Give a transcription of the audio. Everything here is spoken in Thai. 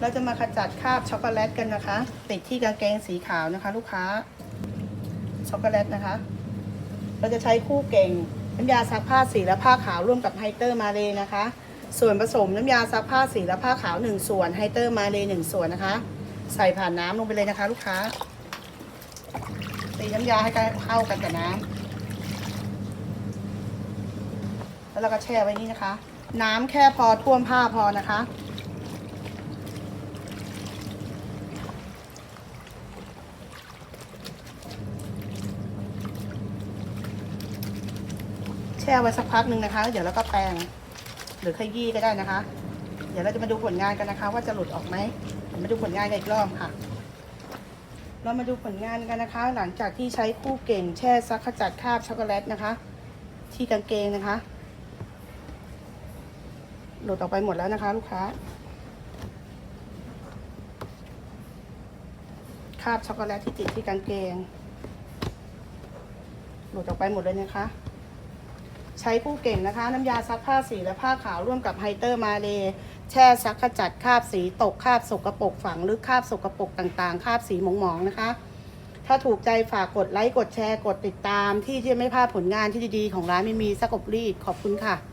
เราจะมาขจัดคราบช็อกโกแลตกันนะคะ ติดที่กางเกงสีขาวนะคะ ลูกค้าช็อกโกแลตนะคะ เราจะใช้คู่เก่งน้ำยาซักผ้าสีและผ้าขาวร่วมกับไฮเตอร์มาเลยนะคะ ส่วนผสมน้ำยาซักผ้าสีและผ้าขาว 1 ส่วนไฮเตอร์มาเลย1ส่วนนะคะ ใส่ผ่านน้ำลงไปเลยนะคะ ลูกค้าตีน้ำยาให้เข้ากันกับน้ำแล้วเราก็แช่ไว้นี่นะคะ น้ำแค่พอท่วมผ้าพอนะคะ ช่ไว้สักพักหนึ่งนะคะ เดี๋ยวเราก็แปรงหรือขยี้ก็ได้นะคะ เดี๋ยวเราจะมาดูผลงานกันนะคะ ว่าจะหลุดออกไหมมาดูผลงานกันอีกรอบค่ะ เรามาดูผลงานกันนะคะ หลังจากที่ใช้คู่เก่งแช่ซักขจัดคราบช็อกโกแลตนะคะ ที่กางเกงนะคะ หลุดออกไปหมดแล้วนะคะ ลูกค้าคราบช็อกโกแลตที่ติดที่กางเกง หลุดออกไปหมดเลยนะคะ ใช้คู่เก่งนะคะ น้ำยาซักผ้าสีและผ้าขาวร่วมกับไฮเตอร์มาเลแช่ซักขจัดคราบสีตกคราบสกรปรกฝังลึกคราบสกรปรกต่างๆคราบสีหมองๆนะคะ ถ้าถูกใจฝากกดไลค์กดแชร์กดติดตาม ที่จะไม่พลาดผลงานที่ดีๆของร้านไม่มีซักอบรีดขอบคุณค่ะ